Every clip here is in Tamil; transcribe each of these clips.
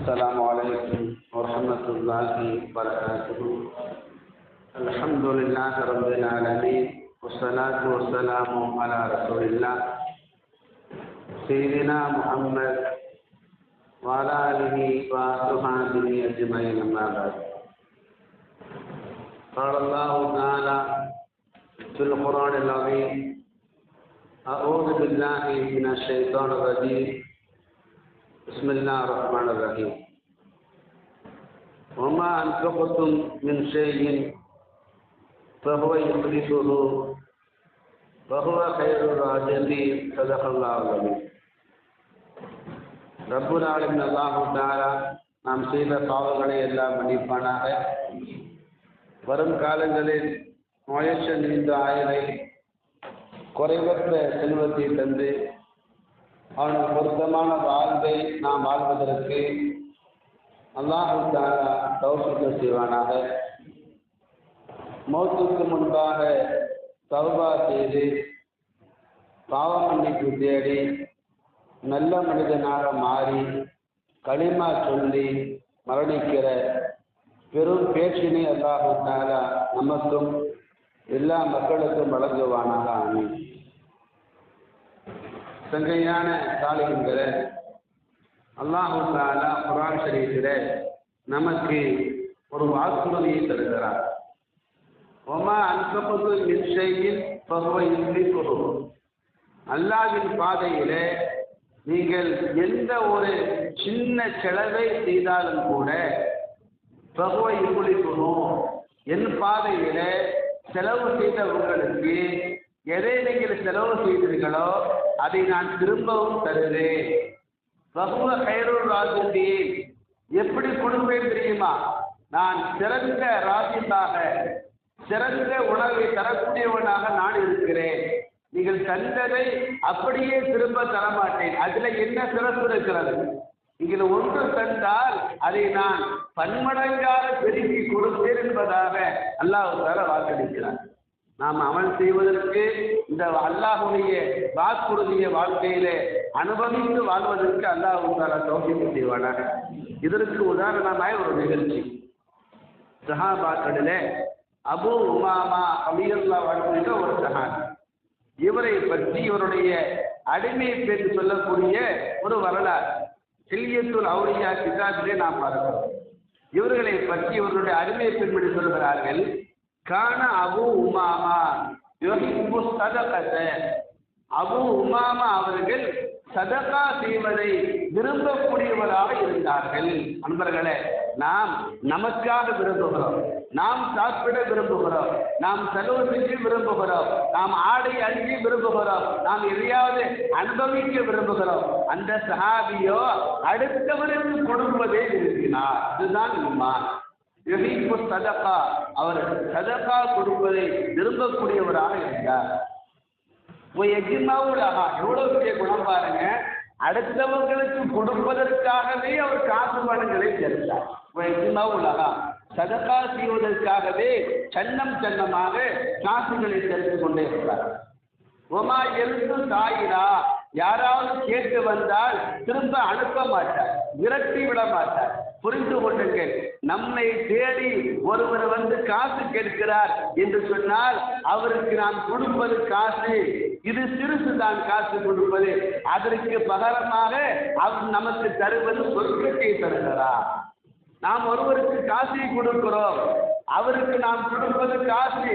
السلام عليكم ورحمة الله وبركاته. الحمد لله رب العالمين والصلاة والسلام على رسول الله. سيدنا محمد وعلى آله وصحبه أجمعين أما بعد. قال الله تعالى في القرآن العظيم أعوذ بالله من الشيطان الرجيم. بسم الله الرحمن الرحيم وما أنفقتم من شيء فهو يخلفه وهو خير الرازقين صدق الله العظيم ரப்புல் ஆலமின் அல்லாஹு தாலா நாம் செய்த பாவங்களை எல்லாம் மன்னிப்பானாக வரும் காலங்களில் நோயற்ற நீண்ட ஆயுளை குறைவற்ற செல்வத்தை தந்து அவனுக்கு பொருத்தமான வாழ்வை நாம் வாழ்வதற்கு அல்லாஹு தாலா செய்வானாக. மௌத்துக்கு முன்பாக தௌபா செய்து பாவ மன்னிப்பு தேடி நல்ல மனிதனாக மாறி களிமா சொல்லி மரணிக்கிற பெரும் பேச்சினை அல்லாஹு தாலா நமக்கும் எல்லா மக்களுக்கும் வழங்குவானாக. ஆமீன். தங்கையான சாலைகின்ற அல்லாஹு தாலா குரான் ஷரீஃபில் நமக்கு ஒரு வாக்குறுதியை தருகிறார். ஒமா அன்பப்பது நிச்சயில் பகுவை கொடுக்கும் அல்லாவின் பாதையிலே நீங்கள் எந்த ஒரு சின்ன செலவை செய்தாலும் கூட பகுவை இப்படிக்கணும் என் பாதையில செலவு செய்தவங்களுக்கு எதை நீங்கள் செலவு செய்தீர்களோ அதை நான் திரும்பவும் தருவேன் பகுவ கைரூர் ராஜுண்டி எப்படி கொடுப்பேன் தெரியுமா? நான் சிறந்த ராஜியாக சிறந்த உணவை தரக்கூடியவனாக நான் இருக்கிறேன். நீங்கள் தந்ததை அப்படியே திரும்ப தரமாட்டேன். அதுல என்ன சிறப்பு இருக்கிறது? நீங்கள் ஒன்று தந்தால் அதை நான் பன்மடங்காக பெருக்கி கொடுப்பேன் என்பதாக அல்லாஹ் வாக்களிக்கிறார் நாம் அமல் செய்வதற்கு இந்த அல்லாஹுடைய வாக்குறுதிய வாழ்க்கையிலே அனுபவித்து வாழ்வதற்கு அல்லாஹ் தாரா சௌகரியம் செய்வானாக. இதற்கு உதாரணமாய் ஒரு நிகழ்ச்சி. சஹாபாக்களிலே அபு உமாமா அலியல்லா வாழ்க்கையில ஒரு சஹான் இவரை பற்றி இவருடைய அடிமை பேச்சு சொல்லக்கூடிய ஒரு வரலாறு. சில்லியத்துல் அவுரியா கிதாபிலே நாம் பார்க்கிறோம். இவர்களை பற்றி இவர்களுடைய அடிமை பெண்மணி சொல்கிறார்கள் காண அபு உமாமா. சதகத அபு உமாமா அவர்கள் சதகா செய்வதை விரும்பக்கூடியவராக இருந்தார்கள். அன்பர்களே நாம் நமக்காக விரும்புகிறோம். நாம் சாப்பிட விரும்புகிறோம். நாம் செலவு செஞ்சு விரும்புகிறோம். நாம் ஆடை அணிஞ்சு விரும்புகிறோம். நாம் எதையாவது அனுபவிக்க விரும்புகிறோம். அந்த சஹாபியோ அடுத்தவருக்கு கொடுப்பதே விரும்பினார். இதுதான் இம்மான். யுஹிப்பு சதகா. அவர் சதகா கொடுப்பதை விரும்பக்கூடியவராக இருந்தார். எஜிமாவுலகா எவ்வளவு பெரிய குணம் பாருங்க. அடுத்தவர்களுக்கு கொடுப்பதற்காகவே அவர் காசு பணங்களை சேர்த்தார் எஜிமாவுலகா சதகா செய்வதற்காகவே சன்னம் சன்னமாக காசுகளை சேர்த்து கொண்டே இருக்கிறார் ஒமா எழுத்து தாயிரா யாராவது கேட்டு வந்தால் திரும்ப அனுப்ப மாட்டார் விரட்டி விட மாட்டார். புரிந்து கொள்ளுங்கள். நம்மை தேடி ஒருவர் வந்து காசு கேட்கிறார் என்று சொன்னால் அவருக்கு நாம் கொடுப்பது காசு. இது சிறுசு தான் காசு கொடுப்பது. அதற்கு பகரமாக அவர் நமக்கு தருவது சொர்க்கத்தை தருகிறார். நாம் ஒருவருக்கு காசை கொடுக்கிறோம். அவருக்கு நாம் கொடுப்பது காசு.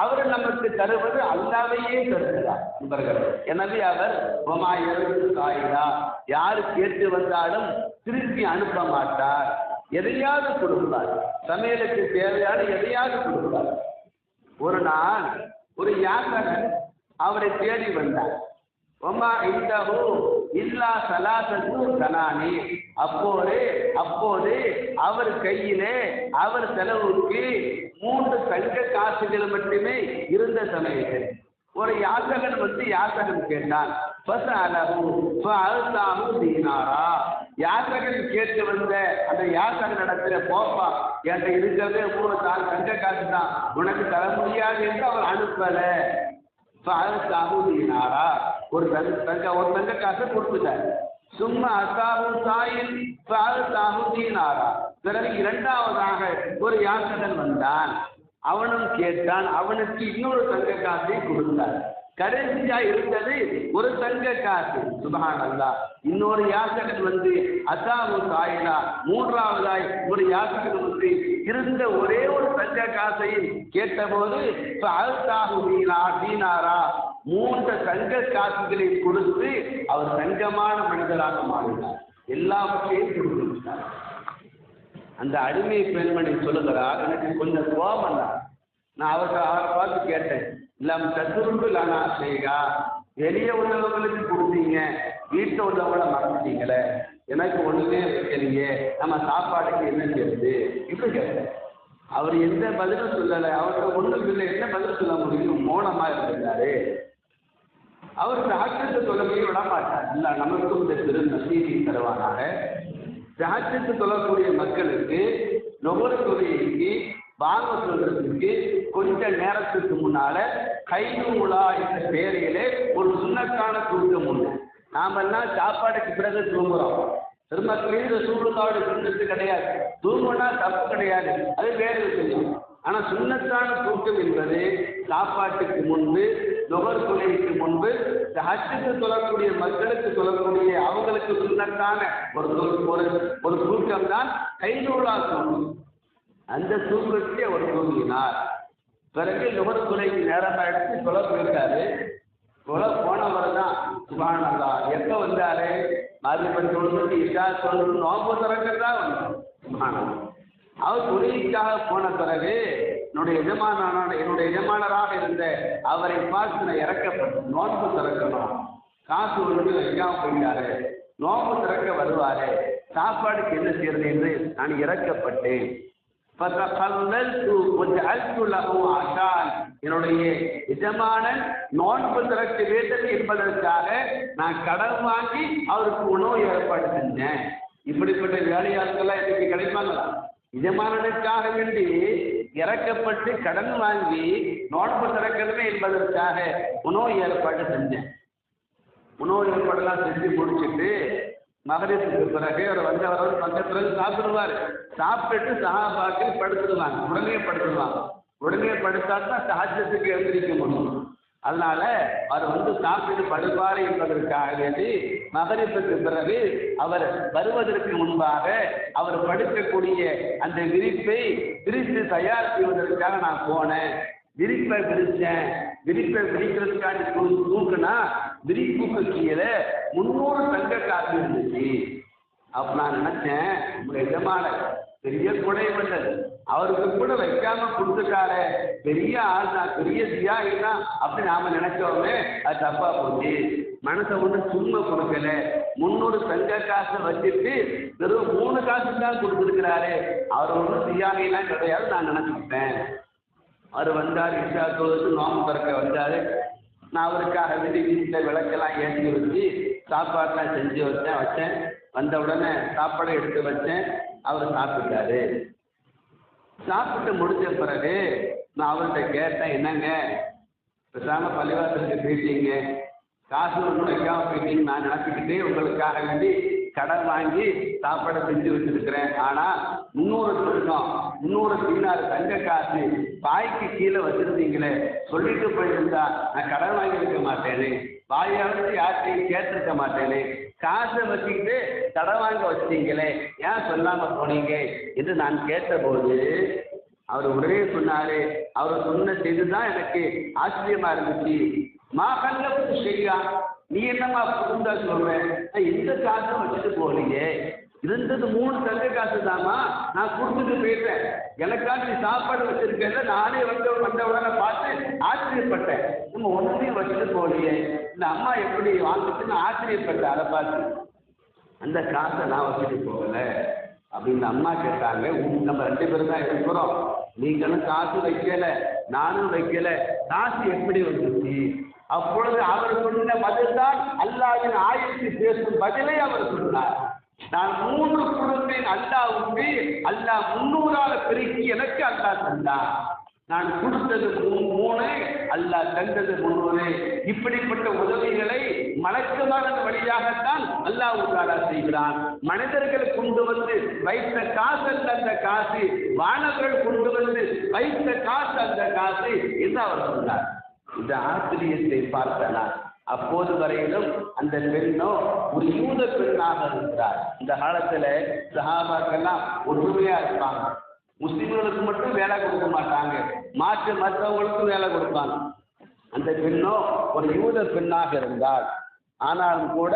அவர் நமக்கு தருவது அல்லாவையே தருகிறார். நண்பர்கள் எனவே அவர் உமாயிரத்து தாயிடா யார் கேட்டு வந்தாலும் திருப்பி அனுப்ப மாட்டார். எதையாவது கொடுப்பார். சமையலுக்கு தேவையான எதையாவது கொடுப்பார். ஒரு நாள் ஒரு யாத்திரன் அவரை தேடி வந்தார். ஒமா இந்தஹு இல்லா சலாசத்து தனானி அப்போது அப்போது அவர் கையிலே அவர் செலவுக்கு மூன்று தங்க காசுகள் மட்டுமே இருந்த சமயத்தில். ஒரு யாசகன் வந்து யாசகன் கேட்டான் தீனாரா? யாசகன் கேட்டு வந்த அந்த யாசகன் இடத்துல போப்பா என்கிட்ட இருக்கிறதே மூணு தாள் தங்க காசு தான். உனக்கு தர முடியாது என்று அவர் அனுப்பல. தீனாரா? ஒரு தங்க தங்க ஒரு தங்க காசை கொடுத்துட்டார். சும்மா அசாபு சாயில் தீனாரா? பிறகு இரண்டாவதாக ஒரு யாசகன் வந்தான். அவனும் கேட்டான் அவனுக்கு இன்னொரு தங்க காசை கொடுத்தார். கடைசியா இருந்தது ஒரு தங்க காசு சுபஹான் அல்லா இன்னொரு யாசகன் வந்து அசாமு சாயிலா. மூன்றாவதாய் ஒரு யாசகன் வந்து இருந்த ஒரே ஒரு தங்க காசையும் கேட்டபோது அல்தாகு மீனா தீனாரா? மூன்று தங்க காசுகளை கொடுத்து அவர் தங்கமான மனிதராக மாறினார். எல்லாவற்றையும் கொடுத்துட்டார் அந்த அடிமை பெண்மணி சொல்லுகிறார் எனக்கு கொஞ்சம் கோபம் தான் நான் அவர்கிட்ட அவரை பார்த்து கேட்டேன். இல்லாம சத்துருண்டு லானா செய்கா வெளியே உள்ளவங்களுக்கு கொடுத்தீங்க. வீட்டில் உள்ளவங்கள மறந்துட்டீங்களே. எனக்கு ஒண்ணுமே வைக்கலையே. நம்ம சாப்பாடுக்கு என்ன செய்யுது இப்படி கேட்டேன். அவர் எந்த பதிலும் சொல்லலை. அவர்கிட்ட ஒன்றும் இல்லை. என்ன பதில் சொல்ல முடியும்? மௌனமாக இருந்தாரு அவர் ராட்சத்தை தொலைமையை விட மாட்டார் இல்ல நமக்கும் இந்த திரு நசீதி தருவானாக. ராட்சத்து தொழக்கூடிய மக்களுக்கு நுகர தொழிலுக்கு வாங்க சொல்றதுக்கு கொஞ்ச நேரத்துக்கு முன்னால கைநூலா என்ற பெயரிலே ஒரு சுண்ணத்தான தூக்கம் உண்டு. நாமெல்லாம் சாப்பாடுக்கு பிறகு தூங்குறோம். திருமக்களின் சூழ்நாடு சுண்ணத்து கிடையாது. தூங்குனா தப்பு கிடையாது. அது வேறு விஷயம். ஆனா சுண்ணத்தான தூக்கம் என்பது சாப்பாட்டுக்கு முன்பு லுகர் தொழிலுக்கு முன்பு இந்த ஹஜ்ஜுக்கு சொல்லக்கூடிய மக்களுக்கு சொல்லக்கூடிய அவங்களுக்கு சுண்ணத்தான ஒரு ஒரு ஒரு தூக்கம் தான் கைதூளா தூக்கம் அந்த தூக்கத்தை அவர் தூங்கினார். பிறகு நுகர் துறைக்கு நேரம் எடுத்து சொல்ல போயிருக்காரு. சொல்ல போனவர் தான் சுபானந்தா எப்போ வந்தாரு? மாதிரி தொழுது இஷா தொழுது நோம்பு திறக்கிறதா வந்தோம் சுபானந்தா அவர் தொழிலுக்காக போன பிறகு என்னுடைய எஜமானான என்னுடைய எஜமானராக இருந்த அவரை பார்த்து நான் இறக்கப்பட்டேன் நோன்பு திறக்கணும். காசு வந்து வைக்காம போயிட்டாரு. நோன்பு திறக்க வருவாரு. சாப்பாடுக்கு என்ன செய்யறது என்று நான் இறக்கப்பட்டேன். என்னுடைய எஜமானன் நோன்பு திறக்க வேண்டும் என்பதற்காக நான் கடன் வாங்கி அவருக்கு உணவு ஏற்பாடு செஞ்சேன். இப்படிப்பட்ட வேலையாட்கள்லாம் எனக்கு கிடைப்பாங்களா? எஜமானனுக்காக வேண்டி இறக்கப்பட்டு கடன் வாங்கி நோன்பு திறக்கணுமே என்பதற்காக உணவு ஏற்பாடு செஞ்சேன். உணவு ஏற்பாடெல்லாம் செஞ்சு முடிச்சுட்டு மகரத்துக்கு பிறகு அவர் வந்தவர் பக்கத்துல இருந்து சாப்பிடுவார். சாப்பிட்டுட்டு சகாபாக்கில் படுத்துடுவாங்க உடனே படுத்துடுவாங்க உடனே படுத்தா தான் சாஜத்துக்கு எழுந்திரிக்க முடியும். அதனால அவர் வந்து சாப்பிட்டு படுப்பார் என்பதற்காக வேண்டி மகரிப்புக்கு பிறகு அவர் வருவதற்கு முன்பாக அவர் படுக்கக்கூடிய அந்த விரிப்பை விரித்து தயார் செய்வதற்காக நான் போனேன். விரிப்பை விரிச்சேன் விரிப்பை விரிக்கிறதுக்காண்டி தூ- தூக்குனா விரிப்புக்கு கீழே முன்னூறு தங்க காசு இருந்துச்சு. அப்ப நான் நினைச்சேன் உங்க எஜமான பெரிய கொடை வந்தது. அவருக்கு கூட வைக்காம கொடுத்துட்டாரே. பெரிய ஆள் தான் பெரிய தியாகி தான் அப்படி நாம நினைச்சோமே அது தப்பா போச்சு. மனசை ஒன்று சும்மா கொடுக்கல. முன்னூறு தங்க காசை வச்சுட்டு வெறும் மூணு காசு தான் கொடுத்துருக்கிறாரு. அவர் ஒன்றும் தியாகிலாம் கிடையாது நான் நினைச்சுக்கிட்டேன். அவர் வந்தார் இஷா தொழுது நோம்பு திறக்க வந்தார். நான் அவருக்காக வேண்டி வீட்டில் விளக்கெல்லாம் ஏற்றி வச்சு சாப்பாடெல்லாம் செஞ்சு வச்சேன் வச்சேன். வந்த உடனே சாப்பாடை எடுத்து வச்சேன். அவர் சாப்பிட்டாரு. சாப்பிட்டு முடிஞ்ச பிறகு நான் அவர்கிட்ட கேட்டேன் என்னங்க? பேசாம பள்ளிவாசலுக்கு போயிட்டீங்க. காசு ஒன்றும் வைக்காம போயிட்டீங்க நான் நினச்சிக்கிட்டே உங்களுக்காக வேண்டி கடன் வாங்கி சாப்பாடை செஞ்சு வச்சிருக்கிறேன். ஆனா முந்நூறு திருடம் முந்நூறு தீனாறு தங்க காசு பாய்க்கு கீழே வச்சிருந்தீங்களே. சொல்லிட்டு போயிருந்தா நான் கடன் வாங்கியிருக்க மாட்டேனே. வாயாவது யார்கிட்டையும் கேட்டிருக்க மாட்டேனே. காசை வச்சுக்கிட்டு கடன் வாங்க வச்சிட்டீங்களே ஏன் சொல்லாம போனீங்க? என்று நான் கேட்டபோது அவர் உடனே சொன்னாரு அவர் சொன்ன செய்தி தான் எனக்கு ஆச்சரியமா இருந்துச்சு. மாகல்ல செய்யா நீ என்னம்மா புதுந்தா சொல்ற? இந்த எந்த காசும் வச்சுட்டு போகலையே. இருந்தது மூணு தங்க காசு தாமா நான் கொடுத்துட்டு போயிட்டேன். எனக்காக நீ சாப்பாடு வச்சிருக்கேன் நானே வந்த வந்த உடனே பார்த்து ஆச்சரியப்பட்டேன். நம்ம ஒன்றையும் வச்சுட்டு போகலையே. இந்த அம்மா எப்படி வாங்கிட்டுன்னு ஆச்சரியப்பட்டேன் அதை பார்த்து. அந்த காசை நான் வச்சுட்டு போகல அப்படின்னு அம்மா கேட்டாங்க. நம்ம ரெண்டு பேரும் தான் இருக்கிறோம். நீங்களும் காசு வைக்கல நானும் வைக்கல. காசு எப்படி வந்துச்சு? அப்பொழுது அவர் சொன்ன பதில் தான் அல்லாவின் ஆயத்து பேசும் பதிலை அவர் சொன்னார். நான் மூன்று கொடுத்தேன் அல்லாவுக்கு அல்லாஹ் முன்னூறால பெருக்கி எனக்கு அல்லா தந்தான். நான் கொடுத்தது மூணு அல்லாஹ் தந்தது முழுவது இப்படிப்பட்ட உதவிகளை மலக்குமாரன் வழியாகத்தான் அல்லாஹ் தாலா செய்கிறான். மனிதர்கள் கொண்டு வந்து வைத்த காசு அல்ல அந்த காசு. வானவர்கள் கொண்டு வந்து வைத்த காசு அந்த காசு என்று அவர் சொன்னார். இந்த ஆச்சரியத்தை பார்த்தனால் அப்போது வரையிலும் அந்த பெண்ணோ ஒரு யூத பெண்ணாக இருக்கிறார் இந்த காலத்துல சஹாபாக்கெல்லாம் ஒற்றுமையா இருப்பாங்க. முஸ்லீம்களுக்கு மட்டும் வேலை கொடுக்க மாட்டாங்க. மாற்று மற்றவங்களுக்கும் வேலை கொடுப்பாங்க. அந்த பெண்ணோ ஒரு யூத பெண்ணாக இருந்தால் ஆனாலும் கூட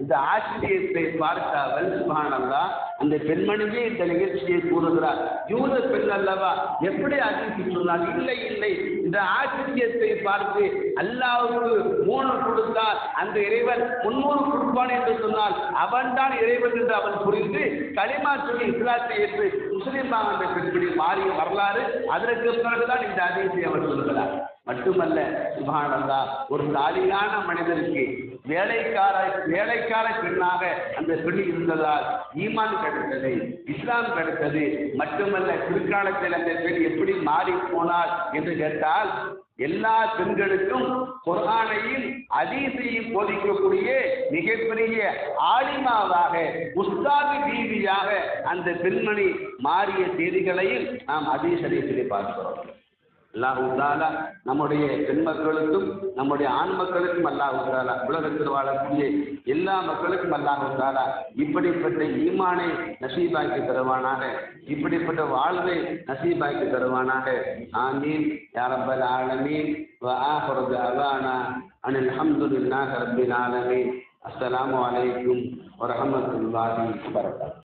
இந்த ஆச்சரியத்தை பார்க்காமல் சுபானந்தா அந்த பெண்மணியே இந்த நிகழ்ச்சியை கூறுகிறார். யூத பெண் அல்லவா? எப்படி அதிர்ச்சி சொன்னார்? இல்லை இல்லை. இந்த ஆச்சரியத்தை பார்த்து அல்லாவுக்கு மூணு கொடுத்தால் அந்த இறைவன் முன்னூறு கொடுப்பான் என்று சொன்னால் அவன்தான் இறைவன் என்று அவன் புரிந்து களிமா சொல்லி இஸ்லாத்தை ஏற்று முஸ்லீமாக அந்த பெண்மணி மாறிய வரலாறு அதற்கு பிறகுதான் இந்த அதிர்ச்சியை அவன் சொல்கிறார் மட்டுமல்ல சுபானந்தா ஒரு தாலியான மனிதனுக்கு வேலைக்கார வேலைக்கார பெண்ணாக அந்த பெண் இருந்ததால் ஈமான் கிடைத்தது இஸ்லாம் கிடைத்தது. மட்டுமல்ல பிற்காலத்தில் அந்த பெண் எப்படி மாறி போனார் என்று கேட்டால் எல்லா பெண்களுக்கும் குரானையும் அதீசையும் போதிக்கக்கூடிய மிகப்பெரிய ஆலிமாவாக உஸ்தாது பீவியாக அந்த பெண்மணி மாறிய செய்திகளையும் நாம் அதீசரீசிலே பார்க்கிறோம். அல்லாஹு தாலா நம்முடைய பெண் மக்களுக்கும் நம்முடைய ஆண் மக்களுக்கும் அல்லாஹு தாலா உலகத்தில் வாழக்கூடிய எல்லா மக்களுக்கும் அல்லாஹு தாலா இப்படிப்பட்ட ஈமானை நசீபாக்கி தருவானாக இப்படிப்பட்ட வாழ்வை நசீபாக்கி தருவானாக ஆமீன் யாரப்பல் ஆலமீன் وآخر دعوانا أن الحمد لله رب العالمين السلام عليكم ورحمة الله وبركاته